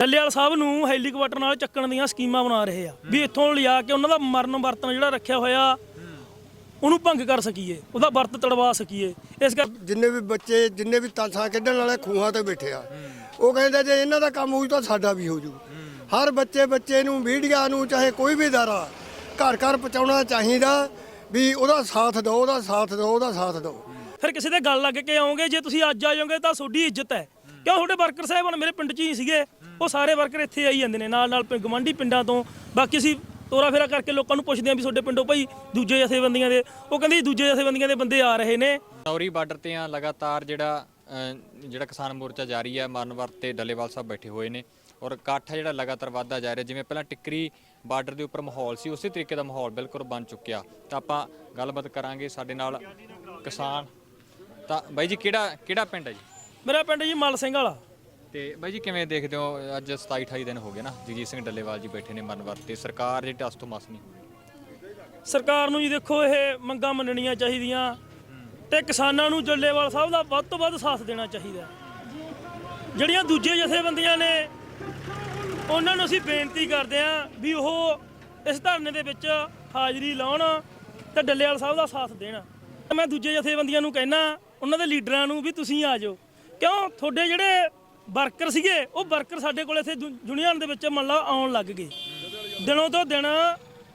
ਡੱਲੇਵਾਲ ਸਾਹਿਬ ਨੂੰ ਹੈਲੀਕਾਪਟਰ ਨਾਲ ਚੱਕਣ ਦੀਆਂ ਸਕੀਮਾਂ ਬਣਾ ਰਹੇ ਆ। ਵੀ ਇੱਥੋਂ ਲਿਆ ਕੇ ਉਹਨਾਂ ਦਾ ਮਰਨ ਵਰਤਨ ਜਿਹੜਾ ਰੱਖਿਆ ਹੋਇਆ ਉਹਨੂੰ ਭੰਗ ਕਰ ਸਕੀਏ ਉਹਦਾ ਵਰਤ ਤੜਵਾ ਸਕੀਏ। ਇਸ ਕਰ ਜਿੰਨੇ ਵੀ ਬੱਚੇ ਜਿੰਨੇ ਵੀ ਤਾਂਸਾਂ ਖੇਡਣ ਵਾਲੇ ਖੂਹਾਂ ਤੇ ਬੈਠੇ ਆ ਉਹ ਕਹਿੰਦੇ ਜੇ ਇਹਨਾਂ ਦਾ ਕੰਮ ਹੋਊ ਤਾਂ ਸਾਡਾ ਵੀ ਹੋ ਜੂ ਹਰ ਬੱਚੇ ਬੱਚੇ ਨੂੰ ਮੀਡੀਆ ਨੂੰ ਚਾਹੇ ਕੋਈ ਵੀ ਦਾਰਾ ਘਰ ਘਰ ਪਹੁੰਚਾਉਣਾ ਚਾਹੀਦਾ ਵੀ ਉਹਦਾ ਸਾਥ ਦਿਓ ਉਹਦਾ ਸਾਥ ਦਿਓ ਉਹਦਾ ਸਾਥ ਦਿਓ। ਫਿਰ ਕਿਸੇ ਦੇ ਗੱਲ ਲੱਗ ਕੇ ਆਓਗੇ ਜੇ ਤੁਸੀਂ ਅੱਜ ਆ ਜਾਓਗੇ ਤਾਂ ਤੁਹਾਡੀ ਇੱਜ਼ਤ ਹੈ। ਕਿਉਂ ਤੁਹਾਡੇ ਵਰਕਰ ਸਾਹਿਬ ਸਾਹਿਬਾਨ ਮੇਰੇ ਪਿੰਡ 'ਚ ਹੀ ਸੀਗੇ? ਉਹ ਸਾਰੇ ਵਰਕਰ ਇੱਥੇ ਆਈ ਜਾਂਦੇ ਨੇ ਨਾਲ ਨਾਲ ਪਿੰ- ਗਵਾਂਢੀ ਪਿੰਡਾਂ ਤੋਂ। ਬਾਕੀ ਅਸੀਂ ਤੋਰਾ ਫੇਰਾ ਕਰਕੇ ਲੋਕਾਂ ਨੂੰ ਪੁੱਛਦੇ ਆਂ ਵੀ ਤੁਹਾਡੇ ਪਿੰਡੋਂ ਭਾਈ ਦੂਜੇ ਜਥੇਬੰਦੀਆਂ ਦੇ, ਉਹ ਕਹਿੰਦੇ ਜੀ ਦੂਜੇ ਜਥੇਬੰਦੀਆਂ ਦੇ ਬੰਦੇ ਆ ਰਹੇ ਨੇ। ਨੌਰੀ ਬਾਰਡਰ ਤੇ ਆ, ਲਗਾਤਾਰ ਜਿਹੜਾ ਜਿਹੜਾ ਕਿਸਾਨ ਮੋਰਚਾ ਜਾਰੀ ਹੈ ਮਰਨ ਵਰਤ ਤੇ ਡੱਲੇਵਾਲ ਸਾਹਿਬ ਬੈਠੇ ਹੋਏ ਨੇ। ਔਰ ਇਕੱਠ ਆ ਜਿਹੜਾ ਲਗਾਤਾਰ ਵੱਧਦਾ ਜਾ ਰਿਹਾ, ਜਿਵੇਂ ਪਹਿਲਾਂ ਟਿੱਕਰੀ ਬਾਰਡਰ ਦੇ ਉੱਪਰ ਮਾਹੌਲ ਸੀ, ਉਸੇ ਤਰੀਕੇ ਦਾ ਮਾਹੌਲ ਬਿਲਕੁਲ ਬਣ ਚੁੱਕਿਆ। ਤਾਂ ਆਪਾਂ ਗੱਲਬਾਤ ਕਰਾਂਗੇ ਸਾਡੇ ਨਾਲ ਕਿਸਾਨ। ਤਾਂ ਬਾਈ ਜੀ, ਕਿਹੜਾ ਕਿਹੜਾ ਪਿੰਡ ਹੈ ਜੀ? ਮੇਰਾ ਪਿੰਡ ਜੀ ਮਲ ਸਿੰਘ ਵਾਲਾ। ਤੇ ਬਾਈ ਜੀ ਕਿਵੇਂ ਦੇਖਦੇ ਹੋ ਅੱਜ 27 28 ਦਿਨ ਹੋ ਗਏ ਨਾ ਜਗਜੀਤ ਸਿੰਘ ਡੱਲੇਵਾਲ ਜੀ ਬੈਠੇ ਨੇ ਮਰਨ ਵਰਤ ਤੇ ਸਰਕਾਰ ਜਿਹੜੀ ਟਸ ਤੋਂ ਮਸ ਨਹੀਂ ਸਰਕਾਰ ਨੂੰ ਜੀ ਦੇਖੋ ਇਹ ਮੰਗਾਂ ਮੰਨਣੀਆਂ ਚਾਹੀਦੀਆਂ ਤੇ ਕਿਸਾਨਾਂ ਨੂੰ ਜੱਲੇਵਾਲ ਸਾਹਿਬ ਦਾ ਵੱਧ ਤੋਂ ਵੱਧ ਸਾਥ ਦੇਣਾ ਚਾਹੀਦਾ। ਜਿਹੜੀਆਂ ਦੂਜੇ ਜਥੇਬੰਦੀਆਂ ਨੇ ਉਹਨਾਂ ਨੂੰ ਅਸੀਂ ਬੇਨਤੀ ਕਰਦੇ ਆਂ ਵੀ ਉਹ ਇਸ ਧਰਨੇ ਦੇ ਵਿੱਚ ਹਾਜ਼ਰੀ ਲਾਉਣ ਤੇ ਡੱਲੇਵਾਲ ਸਾਹਿਬ ਦਾ ਸਾਥ ਦੇਣ। ਮੈਂ ਦੂਜੇ ਜਥੇਬੰਦੀਆਂ ਨੂੰ ਕਹਿਣਾ ਉਹਨਾਂ ਦੇ ਲੀਡਰਾਂ ਨੂੰ ਵੀ ਤੁਸੀਂ ਆ ਜਾਓ। ਕਿਉਂ? ਤੁਹਾਡੇ ਜਿਹੜੇ ਵਰਕਰ ਸੀਗੇ, ਉਹ ਵਰਕਰ ਸਾਡੇ ਕੋਲ ਇੱਥੇ ਦੁ- ਯੂਨੀਅਨ ਦੇ ਵਿੱਚ ਮੰਨ ਲਾ ਆਉਣ ਲੱਗ ਗਏ। ਦਿਨੋਂ ਤੋਂ ਦਿਨ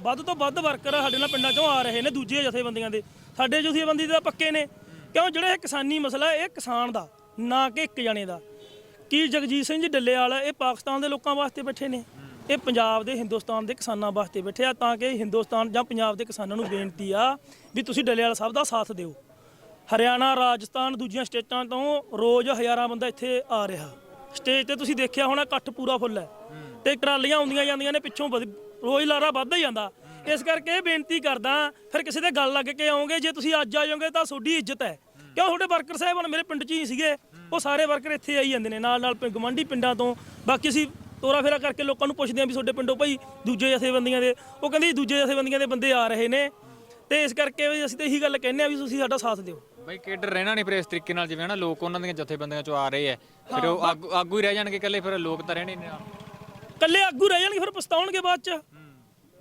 ਵੱਧ ਤੋਂ ਵੱਧ ਵਰਕਰ ਸਾਡੇ ਨਾਲ ਪਿੰਡਾਂ ਚੋਂ ਆ ਰਹੇ ਨੇ ਦੂਜੇ ਜਥੇਬੰਦੀਆਂ ਦੇ। ਸਾਡੇ ਜਥੇਬੰਦੀ ਦੇ ਪੱਕੇ ਨੇ। ਕਿਉਂ? ਜਿਹੜਾ ਇਹ ਕਿਸਾਨੀ ਮਸਲਾ ਇਹ ਕਿਸਾਨ ਦਾ, ਨਾ ਕਿ ਇੱਕ ਜਣੇ ਦਾ। ਕੀ ਜਗਜੀਤ ਸਿੰਘ ਜੀ ਡੱਲੇਵਾਲ ਇਹ ਪਾਕਿਸਤਾਨ ਦੇ ਲੋਕਾਂ ਵਾਸਤੇ ਬੈਠੇ ਨੇ। ਇਹ ਪੰਜਾਬ ਦੇ ਹਿੰਦੁਸਤਾਨ ਦੇ ਕਿਸਾਨਾਂ ਵਾਸਤੇ ਬੈਠੇ ਆ, ਤਾਂ ਕਿ ਹਿੰਦੁਸਤਾਨ ਜਾਂ ਪੰਜਾਬ ਦੇ ਕਿਸਾਨਾਂ ਨੂੰ ਬੇਨਤੀ ਆ ਵੀ ਤੁਸੀਂ ਡੱਲੇਵਾਲ ਸਾਹਿਬ ਦਾ ਸਾਥ ਦਿਓ। ਹਰਿਆਣਾ, ਰਾਜਸਥਾਨ, ਦੂਜੀਆਂ ਸਟੇਟਾਂ ਤੋਂ ਰੋਜ਼ ਹਜ਼ਾਰਾਂ ਬੰਦਾ ਇੱਥੇ ਆ ਰਿਹਾ। ਸਟੇਜ ਤੇ ਤੁਸੀਂ ਦੇਖਿਆ ਹੋਣਾ ਇਕੱਠ ਪੂਰਾ ਫੁੱਲ ਹੈ। ਤੇ ਟਰਾਲੀਆਂ ਆਉਂਦੀਆਂ ਜਾਂਦੀਆਂ ਨੇ, ਪਿੱਛੋਂ ਵਧ- ਰੋਜ਼ ਲਾਰਾ ਵੱਧਦਾ ਹੀ ਜਾਂਦਾ। ਇਸ ਕਰਕੇ ਇਹ ਬੇਨਤੀ ਕਰਦਾ, ਫਿਰ ਕਿਸੇ ਦੇ ਗੱਲ ਲੱਗ ਕੇ ਆਉਂਗੇ, ਜੇ ਤੁਸੀਂ ਅੱਜ ਆ ਜਾਓਗੇ ਤਾਂ ਤੁਹਾਡੀ ਇੱਜ਼ਤ ਹੈ। ਕਿਉਂ? ਤੁਹਾਡੇ ਵਰਕਰ ਸਾਹਿਬ ਸਾਹਿਬਾਨ ਮੇਰੇ ਪਿੰਡ 'ਚ ਹੀ ਸੀਗੇ। ਉਹ ਸਾਰੇ ਵਰਕਰ ਇੱਥੇ ਆਈ ਜਾਂਦੇ ਨੇ ਨਾਲ ਨਾਲ ਪਿੰ- ਗਵਾਂਢੀ ਪਿੰਡਾਂ ਤੋਂ। ਬਾਕੀ ਅਸੀਂ ਤੋਰਾ ਫੇਰਾ ਕਰਕੇ ਲੋਕਾਂ ਨੂੰ ਪੁੱਛਦੇ ਆਂ ਵੀ ਤੁਹਾਡੇ ਪਿੰਡੋਂ ਭਾਈ ਦੂਜੇ ਜਥੇਬੰਦੀਆਂ ਦੇ ਉਹ ਕਹਿੰਦੇ ਜੀ ਦੂਜੇ ਜਥੇਬੰਦੀਆਂ ਦੇ ਬੰਦੇ ਆ ਰਹੇ ਨੇ। ਤੇ ਇਸ ਕਰਕੇ ਵੀ ਅਸੀਂ ਤਾਂ ਇਹੀ ਗੱਲ ਕਹਿੰਦੇ ਆ ਵੀ ਤੁਸੀਂ ਸਾਡਾ ਸਾਥ ਦਿਓ। ਬਾਈ ਕੇਡਰ ਰਹਿਣਾ ਨਹੀਂ ਫਿਰ ਇਸ ਤਰੀਕੇ ਨਾਲ ਜਿਵੇਂ ਨਾ ਲੋਕ ਉਹਨਾਂ ਦੀਆਂ ਜਥੇਬੰਦੀਆਂ ਚੋਂ ਆ ਰਹੇ ਆ ਫਿਰ ਉਹ ਆਗੂ ਆਗੂ ਹੀ ਰਹਿ ਜਾਣਗੇ ਇਕੱਲੇ ਫਿਰ ਲੋਕ ਤਾਂ ਰਹਿਣੇ ਨਹੀਂ ਨਾਲ। ਕੱਲੇ ਆਗੂ ਰਹਿ ਜਾਣਗੇ ਫਿਰ ਪਛਤਾਉਣਗੇ ਬਾਅਦ ਚ।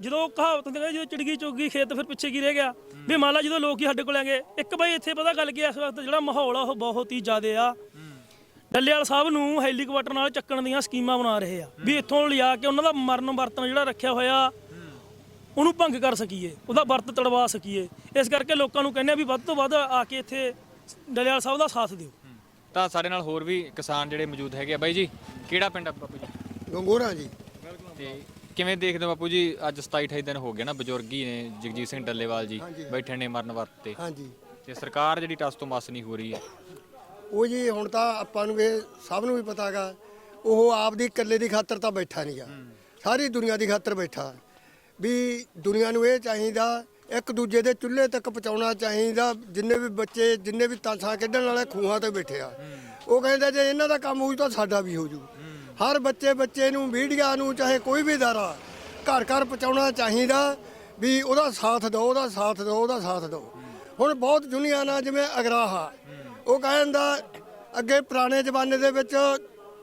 ਜਦੋਂ ਕਹਾਵਤ ਹੁੰਦੀ ਹੈ ਜਦੋਂ ਚਿੜਗੀ ਚੁੱਗੀ ਖੇਤ ਫਿਰ ਪਿੱਛੇ ਕੀ ਰਹਿ ਗਿਆ? ਵੀ ਮੰਨ ਲਾ ਜਦੋਂ ਲੋਕ ਹੀ ਸਾਡੇ ਕੋਲ ਆਂਗੇ ਇੱਕ ਬਈ ਇੱਥੇ ਪਤਾ ਗੱਲ ਕੀ ਆ, ਇਸ ਵਕਤ ਜਿਹੜਾ ਮਾਹੌਲ ਆ ਉਹ ਬਹੁਤ ਹੀ ਜ਼ਿਆਦੇ ਆ। ਡੱਲੇਵਾਲ ਸਾਹਿਬ ਨੂੰ ਹੈਲੀਕਾਪਟਰ ਨਾਲ ਚੱਕਣ ਦੀਆਂ ਸਕੀਮਾਂ ਬਣਾ ਰਹੇ ਆ। ਵੀ ਇੱਥੋਂ ਲਿਆ ਕੇ ਉਹਨਾਂ ਦਾ ਮਰਨ ਵਰਤਨ ਜਿਹੜਾ ਰੱਖਿਆ ਹੋਇਆ ਉਹਨੂੰ ਭੰਗ ਕਰ ਸਕੀਏ ਉਹਦਾ ਵਰਤ ਤੜਵਾ ਸਕੀਏ। ਇਸ ਕਰਕੇ ਲੋਕਾਂ ਨੂੰ ਕਹਿੰਦੇ ਆ ਵੀ ਵੱਧ ਤੋਂ ਵੱਧ ਆ ਕੇ ਇੱਥੇ ਡੱਲੇਵਾਲ ਸਾਹਿਬ ਦਾ ਸਾਥ ਦਿਓ। ਤਾਂ ਸਾਡੇ ਨਾਲ ਹੋਰ ਵੀ ਕਿਸਾਨ ਜਿਹੜੇ ਮੌਜੂਦ ਹੈਗੇ ਆ। ਬਾਈ ਜੀ ਕਿਹੜਾ ਪਿੰਡ ਆ ਬਾਪੂ ਜੀ? ਗੰਗੋਰਾ ਜੀ। ਤੇ ਕਿਵੇਂ ਦੇਖਦੇ ਹੋ ਬਾਪੂ ਜੀ ਅੱਜ 27 28 ਦਿਨ ਹੋ ਗਏ ਨਾ ਬਜ਼ੁਰਗੀ ਨੇ ਜਗਜੀਤ ਸਿੰਘ ਡੱਲੇਵਾਲ ਜੀ ਬੈਠੇ ਨੇ ਮਰਨ ਵਰਤ ਤੇ। ਹਾਂਜੀ। ਤੇ ਸਰਕਾਰ ਜਿਹੜੀ ਟਸ ਤੋਂ ਮਸ ਨਹੀਂ ਹੋ ਰਹੀ ਹੈ। ਉਹ ਜੀ ਹੁਣ ਤਾਂ ਆਪਾਂ ਨੂੰ ਇਹ ਸਭ ਨੂੰ ਵੀ ਪਤਾਗਾ ਉਹ ਆਪ ਦੀ ਇਕੱਲੇ ਦੀ ਖਾਤਰ ਤਾਂ ਬੈਠਾ ਨਹੀਂਗਾ ਸਾਰੀ ਦੁਨੀਆ ਦੀ ਖਾਤਰ ਬੈਠਾ। ਵੀ ਦੁਨੀਆ ਨੂੰ ਇਹ ਚਾਹੀਦਾ, ਇੱਕ ਦੂਜੇ ਦੇ ਚੁੱਲ੍ਹੇ ਤੱਕ ਪਹੁੰਚਾਉਣਾ ਚਾਹੀਦਾ, ਜਿੰਨੇ ਵੀ ਬੱਚੇ, ਜਿੰਨੇ ਵੀ ਤਾਂਸਾਂ ਖੇਡਣ ਵਾਲੇ ਖੂਹਾਂ ਤੇ ਬੈਠੇ ਆ। ਉਹ ਕਹਿੰਦਾ ਜੇ ਇਹਨਾਂ ਦਾ ਕੰਮ ਹੋਊ ਤਾਂ ਸਾਡਾ ਵੀ ਹੋ ਜੂ ਹਰ ਬੱਚੇ ਬੱਚੇ ਨੂੰ, ਮੀਡੀਆ ਨੂੰ, ਚਾਹੇ ਕੋਈ ਵੀ ਦਾਰਾ ਘਰ ਘਰ ਪਹੁੰਚਾਉਣਾ ਚਾਹੀਦਾ ਵੀ ਉਹਦਾ ਸਾਥ ਦਿਓ, ਉਹਦਾ ਸਾਥ ਦਿਓ, ਉਹਦਾ ਸਾਥ ਦਿਓ। ਹੁਣ ਬਹੁਤ ਦੁਨੀਆ ਨਾਲ ਜਿਵੇਂ ਅਗਰਾਹਾ ਉਹ ਕਹਿੰਦਾ, ਅੱਗੇ ਪੁਰਾਣੇ ਜ਼ਮਾਨੇ ਦੇ ਵਿੱਚ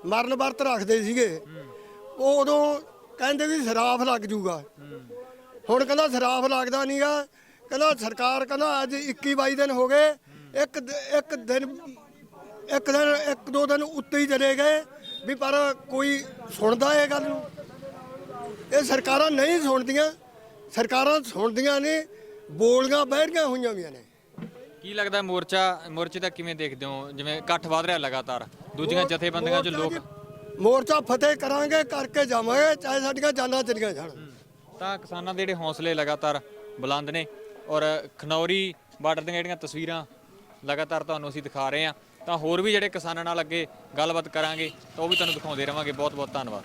ਮਰਨ ਵਰਤ ਰੱਖਦੇ ਸੀਗੇ। ਉਹ ਉਦੋਂ ਕਹਿੰਦੇ ਵੀ ਸਰਾਫ ਲੱਗ ਜੂਗਾ। ਹੁਣ ਕਹਿੰਦਾ ਸਰਾਫ ਲੱਗਦਾ ਨਹੀਂਗਾ ਕਹਿੰਦਾ ਸਰਕਾਰ ਕਹਿੰਦਾ ਅੱਜ 21 22 ਦਿਨ ਹੋ ਗਏ। ਇੱਕ ਇੱਕ ਦਿਨ ਇੱਕ ਦਿਨ ਇੱਕ ਦੋ ਦਿਨ ਉੱਤੇ ਹੀ ਚਲੇ ਗਏ। ਵੀ ਪਰ ਕੋਈ ਸੁਣਦਾ ਇਹ ਗੱਲ ਨੂੰ? ਇਹ ਸਰਕਾਰਾਂ ਨਹੀਂ ਸੁਣਦੀਆਂ। ਸਰਕਾਰਾਂ ਸੁਣਦੀਆਂ ਨੇ। ਬੋਲੀਆਂ ਬਹਿਰੀਆਂ ਹੋਈਆਂ ਵੀਆਂ ਨੇ। ਕੀ ਲੱਗਦਾ ਮੋਰਚਾ ਮੋਰਚੇ ਦਾ ਕਿਵੇਂ ਦੇਖਦੇ ਹੋ? ਜਿਵੇਂ ਇਕੱਠ ਵਧ ਰਿਹਾ ਲਗਾਤਾਰ। ਦੂਜੀਆਂ ਜਥੇਬੰਦੀਆਂ ਚ ਲੋਕ ਮੋਰਚਾ ਫਤਿਹ ਕਰਾਂਗੇ, ਕਰਕੇ ਜਾਵਾਂਗੇ, ਚਾਹੇ ਸਾਡੀਆਂ ਜਾਨਾਂ ਚਲੀਆਂ ਜਾਣ। ਤਾਂ ਕਿਸਾਨਾਂ ਦੇ ਜਿਹੜੇ ਹੌਸਲੇ ਲਗਾਤਾਰ ਬੁਲੰਦ ਨੇ ਔਰ ਖਨੌਰੀ ਬਾਰਡਰ ਦੀਆਂ ਜਿਹੜੀਆਂ ਤਸਵੀਰਾਂ ਲਗਾਤਾਰ ਤੁਹਾਨੂੰ ਅਸੀਂ ਦਿਖਾ ਰਹੇ ਹਾਂ, ਤਾਂ ਹੋਰ ਵੀ ਜਿਹੜੇ ਕਿਸਾਨਾਂ ਨਾਲ ਅੱਗੇ ਗੱਲਬਾਤ ਕਰਾਂਗੇ, ਤਾਂ ਉਹ ਵੀ ਤੁਹਾਨੂੰ ਦਿਖਾਉਂਦੇ ਰਵਾਂਗੇ। ਬਹੁਤ ਬਹੁਤ ਧੰਨਵਾਦ।